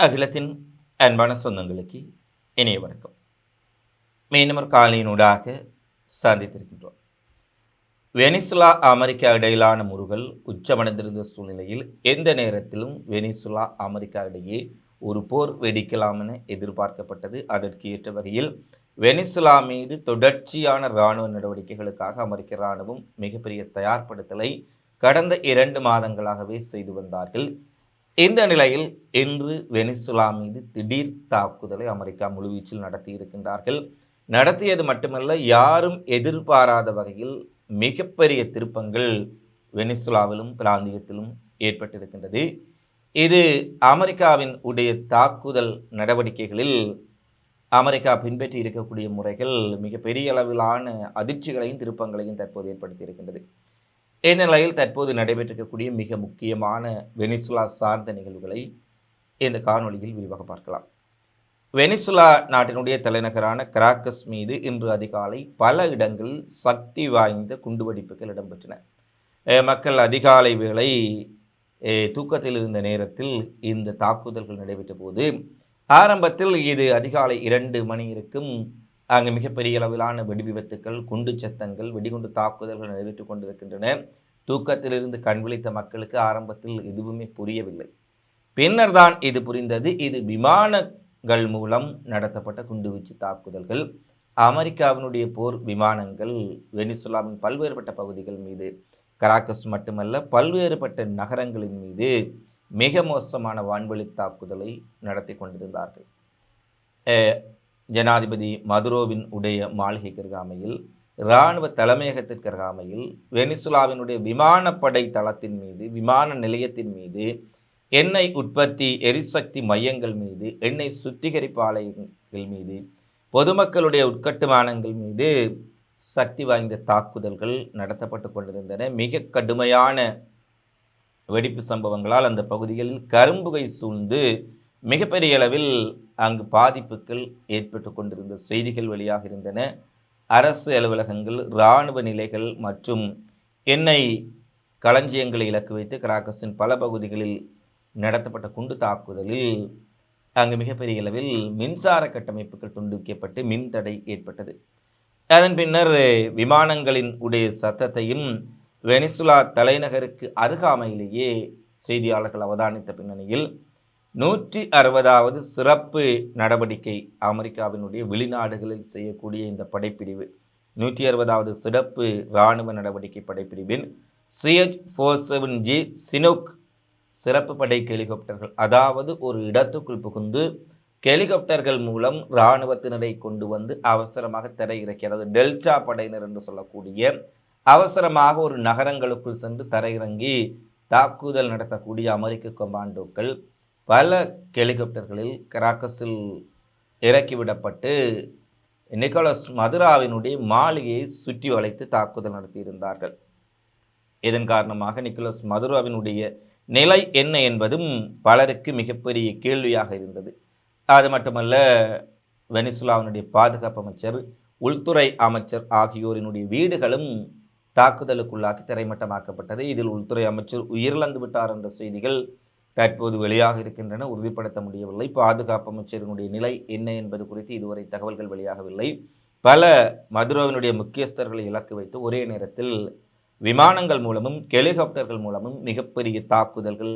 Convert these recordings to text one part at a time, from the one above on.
அகிலத்தின் அன்பான சொந்தங்களுக்கு இணைய வணக்கம். மீண்டும் ஒரு காலையினூடாக சந்தித்திருக்கின்றோம். வெனிசுலா அமெரிக்கா இடையிலான முருகல் உச்சமடைந்திருந்த சூழ்நிலையில் எந்த நேரத்திலும் வெனிசுலா அமெரிக்கா இடையே ஒரு போர் வெடிக்கலாம் என எதிர்பார்க்கப்பட்டது. அதற்கு ஏற்ற வகையில் வெனிசுலா மீது தொடர்ச்சியான இராணுவ நடவடிக்கைகளுக்காக அமெரிக்க இராணுவம் மிகப்பெரிய தயார்படுத்தலை கடந்த இரண்டு மாதங்களாகவே செய்து வந்தார்கள். இந்த நிலையில் இன்று வெனிசுலா மீது திடீர் தாக்குதலை அமெரிக்கா முழுவீச்சில் நடத்தி இருக்கின்றார்கள். நடத்தியது மட்டுமல்ல யாரும் எதிர்பாராத வகையில் மிகப்பெரிய திருப்பங்கள் வெனிசுலாவிலும் பிராந்தியத்திலும் ஏற்பட்டிருக்கின்றது. இது அமெரிக்காவின் உடைய தாக்குதல் நடவடிக்கைகளில் அமெரிக்கா பின்பற்றி இருக்கக்கூடிய முறைகள் மிக பெரிய அளவிலான அதிர்ச்சிகளையும் திருப்பங்களையும் தற்போது ஏற்படுத்தி இருக்கின்றது. இந்நிலையில் தற்போது நடைபெற்றிருக்கக்கூடிய மிக முக்கியமான வெனிசுலா சார்ந்த நிகழ்வுகளை இந்த காணொலியில் விரிவாக பார்க்கலாம். வெனிசுலா நாட்டினுடைய தலைநகரான கிராக்கஸ் மீது இன்று அதிகாலை பல இடங்களில் சக்தி வாய்ந்த குண்டுவெடிப்புகள் இடம்பெற்றன. மக்கள் அதிகாலை வேளை தூக்கத்தில் இருந்த நேரத்தில் இந்த தாக்குதல்கள் நடைபெற்ற போது ஆரம்பத்தில் இது அதிகாலை இரண்டு மணி இருக்கும் அங்கு மிகப்பெரிய அளவிலான வெடி விபத்துக்கள் குண்டு சத்தங்கள் வெடிகுண்டு தாக்குதல்கள் நடைபெற்று கொண்டிருக்கின்றன. தூக்கத்திலிருந்து கண் விழித்த மக்களுக்கு ஆரம்பத்தில் எதுவுமே புரியவில்லை. பின்னர் தான் இது புரிந்தது. இது விமானங்கள் மூலம் நடத்தப்பட்ட குண்டுவீச்சு தாக்குதல்கள். அமெரிக்காவினுடைய போர் விமானங்கள் வெனிசுலாவின் பல்வேறுபட்ட பகுதிகள் மீது கராக்கஸ் மட்டுமல்ல பல்வேறுபட்ட நகரங்களின் மீது மிக மோசமான வான்வெளி தாக்குதலை நடத்தி கொண்டிருந்தார்கள். ஜனாதிபதி மதுரோவின் உடைய மாளிகைக்கு அருகாமையில் இராணுவ தலைமையகத்திற்கு அருகாமையில் வெனிசுலாவினுடைய விமானப்படை தளத்தின் மீது விமான நிலையத்தின் மீது எண்ணெய் உற்பத்தி எரிசக்தி மையங்கள் மீது எண்ணெய் சுத்திகரிப்பு ஆலைகள் மீது பொதுமக்களுடைய உட்கட்டுமானங்கள் மீது சக்தி வாய்ந்த தாக்குதல்கள் நடத்தப்பட்டு கொண்டிருந்தன. மிக கடுமையான வெடிப்பு சம்பவங்களால் அந்த பகுதிகளில் கரும்புகை சூழ்ந்து மிகப்பெரிய அளவில் அங்கு பாதிப்புகள் ஏற்பட்டு கொண்டிருந்த செய்திகள் வெளியாக இருந்தன. அரசு அலுவலகங்கள் இராணுவ நிலைகள் மற்றும் எண்ணெய் களஞ்சியங்களை இலக்கு வைத்து கிராக்கஸின் பல பகுதிகளில் நடத்தப்பட்ட குண்டு தாக்குதலில் அங்கு மிகப்பெரிய அளவில் மின்சார கட்டமைப்புகள் துண்டிக்கப்பட்டு மின் தடை ஏற்பட்டது. அதன் பின்னர் விமானங்களின் உடைய சத்தத்தையும் வெனிசுலா தலைநகருக்கு அருகாமையிலேயே செய்தியாளர்கள் அவதானித்த பின்னணியில் நூற்றி அறுபதாவது சிறப்பு நடவடிக்கை அமெரிக்காவினுடைய வெளிநாடுகளில் செய்யக்கூடிய இந்த படைப்பிரிவு. நூற்றி அறுபதாவது சிறப்பு இராணுவ நடவடிக்கை படைப்பிரிவின் CH four seven G Chinook சிறப்பு படை ஹெலிகாப்டர்கள். அதாவது ஒரு இடத்துக்குள் புகுந்து ஹெலிகாப்டர்கள் மூலம் இராணுவத்தினரை கொண்டு வந்து அவசரமாக தரையிறக்கி அதாவது டெல்டா படையினர் என்று சொல்லக்கூடிய அவசரமாக ஒரு நகரங்களுக்குள் சென்று தரையிறங்கி தாக்குதல் நடத்தக்கூடிய அமெரிக்க கொமாண்டோக்கள் பல ஹெலிகாப்டர்களில் கராக்கஸில் இறக்கிவிடப்பட்டு நிக்கோலஸ் மதுராவினுடைய மாளிகையை சுற்றி வளைத்து தாக்குதல் நடத்தியிருந்தார்கள். இதன் காரணமாக நிக்கோலஸ் மதுராவினுடைய நிலை என்ன என்பதும் பலருக்கு மிகப்பெரிய கேள்வியாக இருந்தது. அது மட்டுமல்ல வெனிசுலாவினுடைய பாதுகாப்பு அமைச்சர் உள்துறை அமைச்சர் ஆகியோரினுடைய வீடுகளும் தாக்குதலுக்குள்ளாக்கி திரைமட்டமாக்கப்பட்டது. இதில் உள்துறை அமைச்சர் உயிரிழந்து விட்டார் என்ற செய்திகள் தற்போது வெளியாக இருக்கின்றன உறுதிப்படுத்த முடியவில்லை. பாதுகாப்பு அமைச்சரினுடைய நிலை என்ன என்பது குறித்து இதுவரை தகவல்கள் வெளியாகவில்லை. பல மதுரோவினுடைய முக்கியஸ்தர்களை இலக்கு வைத்து ஒரே நேரத்தில் விமானங்கள் மூலமும் ஹெலிகாப்டர்கள் மூலமும் மிகப்பெரிய தாக்குதல்கள்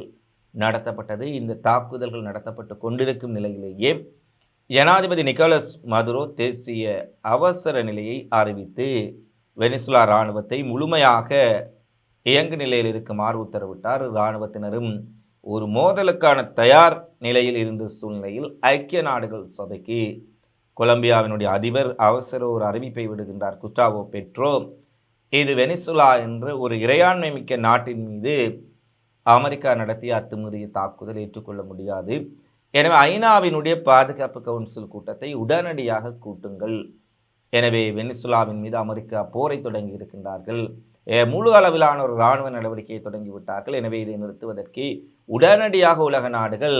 நடத்தப்பட்டது. இந்த தாக்குதல்கள் நடத்தப்பட்டு கொண்டிருக்கும் நிலையிலேயே ஜனாதிபதி நிக்கோலஸ் மதுரோ தேசிய அவசர நிலையை அறிவித்து வெனிசுலா இராணுவத்தை முழுமையாக இயங்கு நிலையில் இருக்குமாறு உத்தரவிட்டார். இராணுவத்தினரும் ஒரு மோதலுக்கான தயார் நிலையில் இருந்த சூழ்நிலையில் ஐக்கிய நாடுகள் சபைக்கு கொலம்பியாவினுடைய அதிபர் அவசர ஒரு அறிவிப்பை விடுகின்றார் குஸ்டாவோ பெட்ரோ. இது வெனிசுலா என்ற ஒரு இறையாண்மை மிக்க நாட்டின் மீது அமெரிக்கா நடத்திய அத்துமீறிய தாக்குதல் ஏற்றுக்கொள்ள முடியாது. எனவே ஐநாவினுடைய பாதுகாப்பு கவுன்சில் கூட்டத்தை உடனடியாக கூட்டுங்கள். எனவே வெனிசுலாவின் மீது அமெரிக்கா போரை தொடங்கி இருக்கின்றார்கள். முழு அளவிலான ஒரு இராணுவ நடவடிக்கையை தொடங்கிவிட்டார்கள் எனவே இதை நிறுத்துவதற்கு உடனடியாக உலக நாடுகள்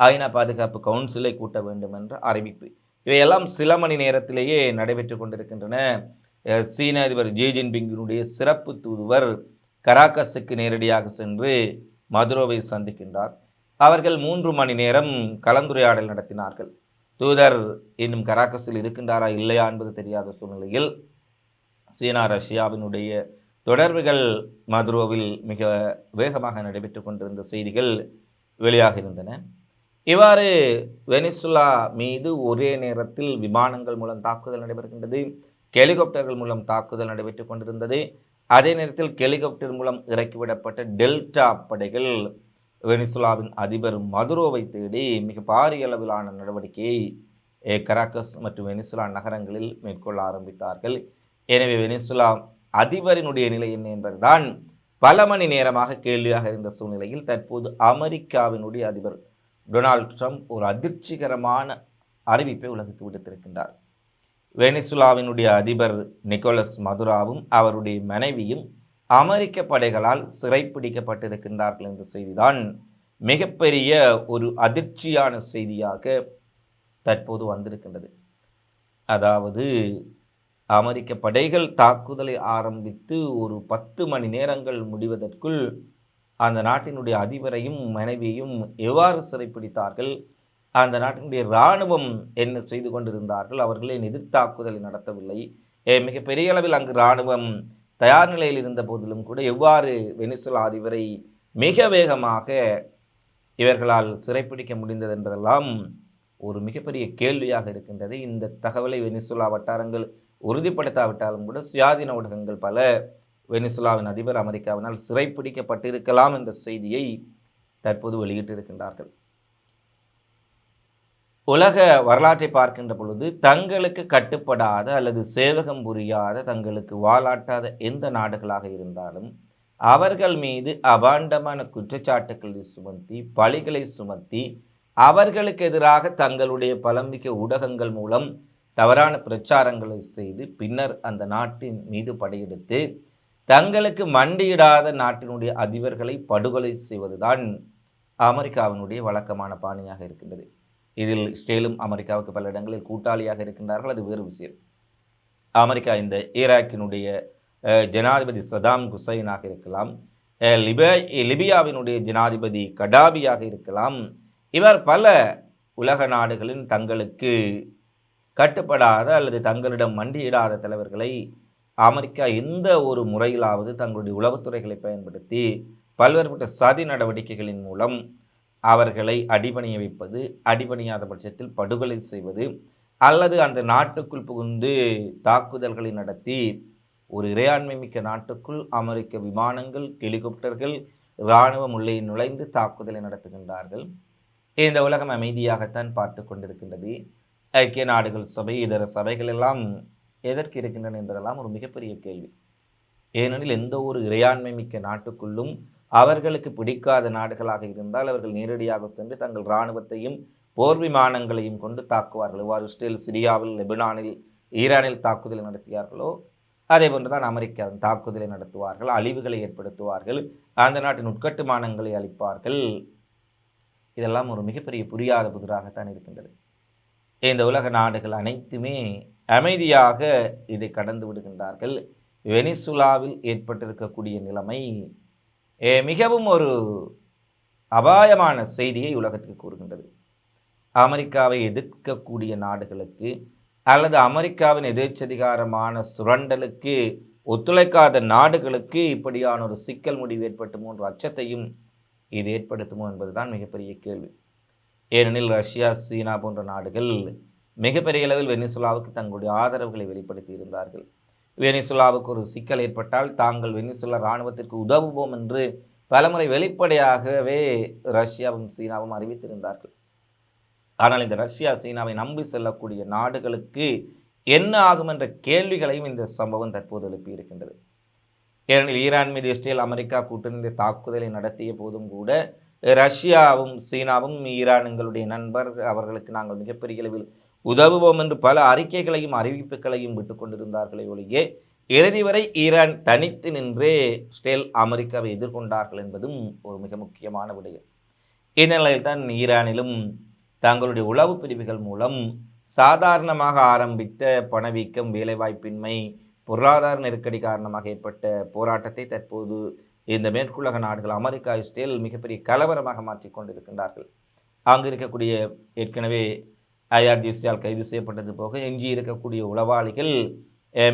ஐநா பாதுகாப்பு கவுன்சிலை கூட்ட வேண்டும் என்ற அறிவிப்பு. இவையெல்லாம் சில மணி நேரத்திலேயே நடைபெற்று கொண்டிருக்கின்றன. சீன அதிபர் ஜி ஜின்பிங்கினுடைய சிறப்பு தூதுவர் கராக்கஸுக்கு நேரடியாக சென்று மதுரோவை சந்திக்கின்றார். அவர்கள் மூன்று மணி நேரம் கலந்துரையாடல் நடத்தினார்கள். தூதர் இன்னும் கராக்கஸில் இருக்கின்றாரா இல்லையா என்பது தெரியாத சூழ்நிலையில் சீனா ரஷ்யாவினுடைய தொடர்புகள் மதுரோவில் மிக வேகமாக நடைபெற்று கொண்டிருந்த செய்திகள் வெளியாக இருந்தன. இவ்வாறு வெனிசுலா மீது ஒரே நேரத்தில் விமானங்கள் மூலம் தாக்குதல் நடைபெறுகின்றது ஹெலிகாப்டர்கள் மூலம் தாக்குதல் நடைபெற்று கொண்டிருந்தது. அதே நேரத்தில் ஹெலிகாப்டர் மூலம் இறக்கிவிடப்பட்ட டெல்டா படைகள் வெனிசுலாவின் அதிபர் மதுரோவை தேடி மிக பாரிய அளவிலான நடவடிக்கையை கராக்கஸ் மற்றும் வெனிசுலா நகரங்களில் மேற்கொள்ள ஆரம்பித்தார்கள். எனவே வெனிசுலா அதிபரினுடைய நிலை என்ன என்பதுதான் பல மணி நேரமாக கேள்வியாக இருந்த சூழ்நிலையில் தற்போது அமெரிக்காவினுடைய அதிபர் டொனால்ட் ட்ரம்ப் ஒரு அதிர்ச்சிகரமான அறிவிப்பை உலகுக்கு விடுத்திருக்கின்றார். வெனிசுலாவினுடைய அதிபர் நிக்கோலஸ் மதுராவும் அவருடைய மனைவியும் அமெரிக்க படைகளால் சிறைப்பிடிக்கப்பட்டிருக்கின்றார்கள் என்ற செய்திதான் மிகப்பெரிய ஒரு அதிர்ச்சியான செய்தியாக தற்போது வந்திருக்கின்றது. அதாவது அமெரிக்க படைகள் தாக்குதலை ஆரம்பித்து ஒரு பத்து மணி நேரங்கள் முடிவதற்குள் அந்த நாட்டினுடைய அதிபரையும் மனைவியையும் எவ்வாறு சிறைப்பிடித்தார்கள்? அந்த நாட்டினுடைய இராணுவம் என்ன செய்து கொண்டிருந்தார்கள்? அவர்களே எதிர்த்தாக்குதலை நடத்தவில்லை. ஏ, மிக பெரிய அளவில் அங்கு இராணுவம் தயார் நிலையில் இருந்த போதிலும் கூட எவ்வாறு வெனிசுலா அதிபரை மிக வேகமாக இவர்களால் சிறைப்பிடிக்க முடிந்தது என்பதெல்லாம் ஒரு மிகப்பெரிய கேள்வியாக இருக்கின்றது. இந்த தகவலை வெனிசுலா வட்டாரங்கள் உறுதிப்படுத்தாவிட்டாலும் கூட சுயாதீன ஊடகங்கள் பல வெனிசுலாவின் அதிபர் அமெரிக்காவினால் சிறைப்பிடிக்கப்பட்டிருக்கலாம் என்ற செய்தியை தற்போது வெளியிட்டிருக்கின்றார்கள். உலக வரலாற்றை பார்க்கின்ற பொழுது தங்களுக்கு கட்டுப்படாத அல்லது சேவகம் புரியாத தங்களுக்கு வாலாட்டாத எந்த நாடுகளாக இருந்தாலும் அவர்கள் மீது அபாண்டமான குற்றச்சாட்டுக்களை சுமத்தி பழிகளை சுமத்தி அவர்களுக்கு எதிராக தங்களுடைய பலம்பிக்க ஊடகங்கள் மூலம் தவறான பிரச்சாரங்களை செய்து பின்னர் அந்த நாட்டின் மீது படையெடுத்து தங்களுக்கு மண்டியிடாத நாட்டினுடைய அதிபர்களை படுகொலை செய்வதுதான் அமெரிக்காவினுடைய வழக்கமான பாணியாக இருக்கின்றது. இதில் இஸ்ரேலும் அமெரிக்காவுக்கு பல இடங்களில் கூட்டாளியாக இருக்கின்றார்கள். அது வேறு விஷயம். அமெரிக்கா இந்த ஈராக்கினுடைய ஜனாதிபதி சதாம் குசைனாக இருக்கலாம். லிப லிபியாவினுடைய ஜனாதிபதி கடாபியாக இருக்கலாம். இவர் பல உலக நாடுகளின் தங்களுக்கு கட்டுப்படாத அல்லது தங்களிடம் மண்டியிடாத தலைவர்களை அமெரிக்கா எந்த ஒரு முறையிலாவது தங்களுடைய உளவுத்துறைகளை பயன்படுத்தி பல்வேறுபட்ட சதி நடவடிக்கைகளின் மூலம் அவர்களை அடிபணிய வைப்பது அடிபணியாத பட்சத்தில் படுகொலை செய்வது அல்லது அந்த நாட்டுக்குள் புகுந்து தாக்குதல்களை நடத்தி ஒரு இறையாண்மை மிக்க நாட்டுக்குள் அமெரிக்க விமானங்கள் ஹெலிகாப்டர்கள் இராணுவ உள்ளே நுழைந்து தாக்குதலை நடத்துகின்றார்கள். இந்த உலகம் அமைதியாகத்தான் பார்த்து கொண்டிருக்கின்றது. ஐக்கிய நாடுகள் சபை இதர சபைகள் எல்லாம் எதற்கு இருக்கின்றன என்பதெல்லாம் ஒரு மிகப்பெரிய கேள்வி. ஏனெனில் எந்த ஒரு இறையாண்மை மிக்க நாட்டுக்குள்ளும் அவர்களுக்கு பிடிக்காத நாடுகளாக இருந்தால் அவர்கள் நேரடியாக சென்று தங்கள் இராணுவத்தையும் போர் விமானங்களையும் கொண்டு தாக்குவார்கள். இவ்வாறு இஸ்ரேல் சிரியாவில் லெபனானில் ஈரானில் தாக்குதலை நடத்தியார்களோ? அதே போன்றுதான் அமெரிக்காவின் தாக்குதலை நடத்துவார்கள் அழிவுகளை ஏற்படுத்துவார்கள் அந்த நாட்டின் உட்கட்டுமானங்களை அளிப்பார்கள் இதெல்லாம் ஒரு மிகப்பெரிய புரியாத புதிராகத்தான் இருக்கின்றது. இந்த உலக நாடுகள் அனைத்துமே அமைதியாக இதை கடந்து விடுகின்றார்கள். வெனிசுலாவில் ஏற்பட்டிருக்கக்கூடிய நிலைமை மிகவும் ஒரு அபாயமான செய்தியை உலகத்துக்கு கூறுகின்றது. அமெரிக்காவை எதிர்க்கக்கூடிய நாடுகளுக்கு அல்லது அமெரிக்காவின் எதேச்சதிகாரமான சுரண்டலுக்கு ஒத்துழைக்காத நாடுகளுக்கு இப்படியான ஒரு சிக்கல் முடிவு ஏற்பட்டுமோ என்ற அச்சத்தையும் இது ஏற்படுத்துமோ என்பதுதான் மிகப்பெரிய கேள்வி. ஏனெனில் ரஷ்யா சீனா போன்ற நாடுகள் மிகப்பெரிய அளவில் வெனிசுலாவுக்கு தங்களுடைய ஆதரவுகளை வெளிப்படுத்தி இருந்தார்கள். வெனிசுலாவுக்கு ஒரு சிக்கல் ஏற்பட்டால் தாங்கள் வெனிசுலா இராணுவத்திற்கு உதவுவோம் என்று பலமுறை வெளிப்படையாகவே ரஷ்யாவும் சீனாவும் அறிவித்திருந்தார்கள். ஆனால் இந்த ரஷ்யா சீனாவை நம்பி செல்லக்கூடிய நாடுகளுக்கு என்ன ஆகும் என்ற கேள்விகளையும் இந்த சம்பவம் தற்போது எழுப்பியிருக்கின்றது ஏனெனில் ஈரான் மீது இஸ்ரேல் அமெரிக்கா கூட்டணி தாக்குதலை நடத்திய போதும் கூட ரஷ்யாவும் சீனாவும் ஈரான் எங்களுடைய நண்பர் அவர்களுக்கு நாங்கள் மிகப்பெரிய அளவில் உதவுவோம் என்று பல அறிக்கைகளையும் அறிவிப்புகளையும் விட்டு கொண்டிருந்தார்களே ஒழிய இறுதி வரை ஈரான் தனித்து நின்றே ஸ்டேல் அமெரிக்காவை எதிர்கொண்டார்கள் என்பதும் ஒரு மிக முக்கியமான விடயம். இந்நிலையில் தான் ஈரானிலும் தங்களுடைய உளவு பிரிவுகள் மூலம் சாதாரணமாக ஆரம்பித்த பணவீக்கம் வேலைவாய்ப்பின்மை பொருளாதார நெருக்கடி காரணமாக ஏற்பட்ட போராட்டத்தை தற்போது இந்த மேற்குலக நாடுகள் அமெரிக்கா இஸ்ரேல் மிகப்பெரிய கலவரமாக மாற்றிக்கொண்டிருக்கின்றார்கள் அங்கு இருக்கக்கூடிய ஏற்கனவே ஐஆர்ஜிசியால் கைது செய்யப்பட்டது போக எஞ்சி இருக்கக்கூடிய உளவாளிகள்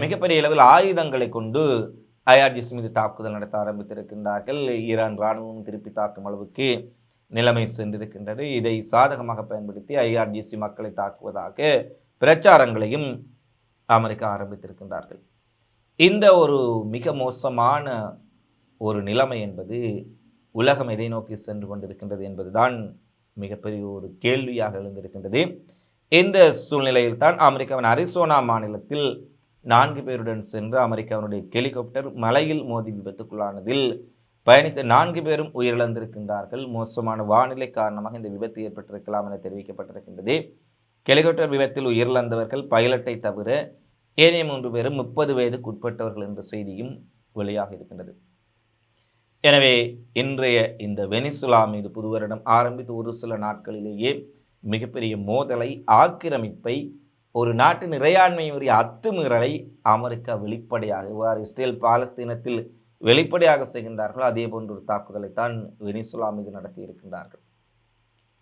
மிகப்பெரிய அளவில் ஆயுதங்களை கொண்டு ஐஆர்ஜிசி மீது தாக்குதல் நடத்த ஆரம்பித்திருக்கின்றார்கள். ஈரான் இராணுவம் திருப்பி தாக்கும் அளவுக்கு நிலைமை சென்றிருக்கின்றது. இதை சாதகமாக பயன்படுத்தி ஐஆர்ஜிசி மக்களை தாக்குவதாக பிரச்சாரங்களையும் அமெரிக்கா ஆரம்பித்திருக்கின்றார்கள். இந்த ஒரு மிக மோசமான ஒரு நிலைமை என்பது உலகம் எதை நோக்கி சென்று கொண்டிருக்கின்றது என்பதுதான் மிகப்பெரிய ஒரு கேள்வியாக எழுந்திருக்கின்றது. இந்த சூழ்நிலையில் தான் அமெரிக்காவின் அரிசோனா மாநிலத்தில் நான்கு பேருடன் சென்று அமெரிக்காவினுடைய ஹெலிகாப்டர் மலையில் மோதி விபத்துக்குள்ளானதில் பயணித்த நான்கு பேரும் உயிரிழந்திருக்கின்றார்கள். மோசமான வானிலை காரணமாக இந்த விபத்து ஏற்பட்டிருக்கலாம் என தெரிவிக்கப்பட்டிருக்கின்றது. ஹெலிகாப்டர் விபத்தில் உயிரிழந்தவர்கள் பைலட்டை தவிர ஏனைய மூன்று பேரும் முப்பது வயதுக்குட்பட்டவர்கள் என்ற செய்தியும் வெளியாக இருக்கின்றது. எனவே இன்றைய இந்த வெனிசுலா மீது புது வருடம் ஆரம்பித்து ஒரு சில நாட்களிலேயே மிகப்பெரிய மோதலை ஆக்கிரமிப்பை ஒரு நாட்டின் இறையாண்மையுடைய அத்துமீறலை அமெரிக்கா வெளிப்படையாக இவ்வாறு இஸ்ரேல் பாலஸ்தீனத்தில் வெளிப்படையாக செய்கின்றார்களோ அதே போன்ற ஒரு தாக்குதலைத்தான் வெனிசுலா மீது நடத்தி இருக்கின்றார்கள்.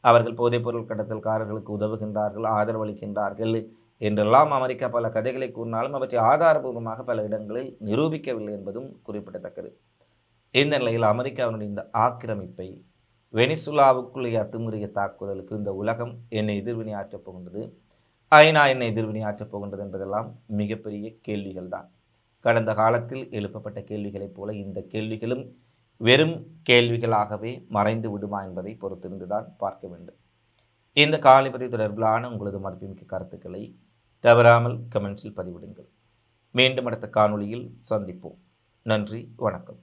அவர்கள் போதைப்பொருள் கடத்தல்காரர்களுக்கு உதவுகின்றார்கள் ஆதரவளிக்கின்றார்கள் என்றெல்லாம் அமெரிக்கா பல கதைகளை கூறினாலும் அவற்றை ஆதாரபூர்வமாக பல இடங்களில் நிரூபிக்கவில்லை என்பதும் குறிப்பிடத்தக்கது. இந்த நிலையில் அமெரிக்காவினுடைய இந்த ஆக்கிரமிப்பை வெனிசுலாவுக்குள்ளே அத்துமுறைய தாக்குதலுக்கு இந்த உலகம் என்னை எதிர்வினையாற்றப் போகின்றது. ஐநா என்னை எதிர்வினையாற்றப் போகின்றது என்பதெல்லாம் மிகப்பெரிய கேள்விகள் தான். கடந்த காலத்தில் எழுப்பப்பட்ட கேள்விகளைப் போல இந்த கேள்விகளும் வெறும் கேள்விகளாகவே மறைந்து விடுமா என்பதை பொறுத்திருந்துதான் பார்க்க வேண்டும். இந்த காலிபதி தொடர்பிலான உங்களது மதிப்புமிக்க கருத்துக்களை தவறாமல் கமெண்ட்ஸில் பதிவிடுங்கள். மீண்டும் அடுத்த காணொளியில் சந்திப்போம். நன்றி வணக்கம்.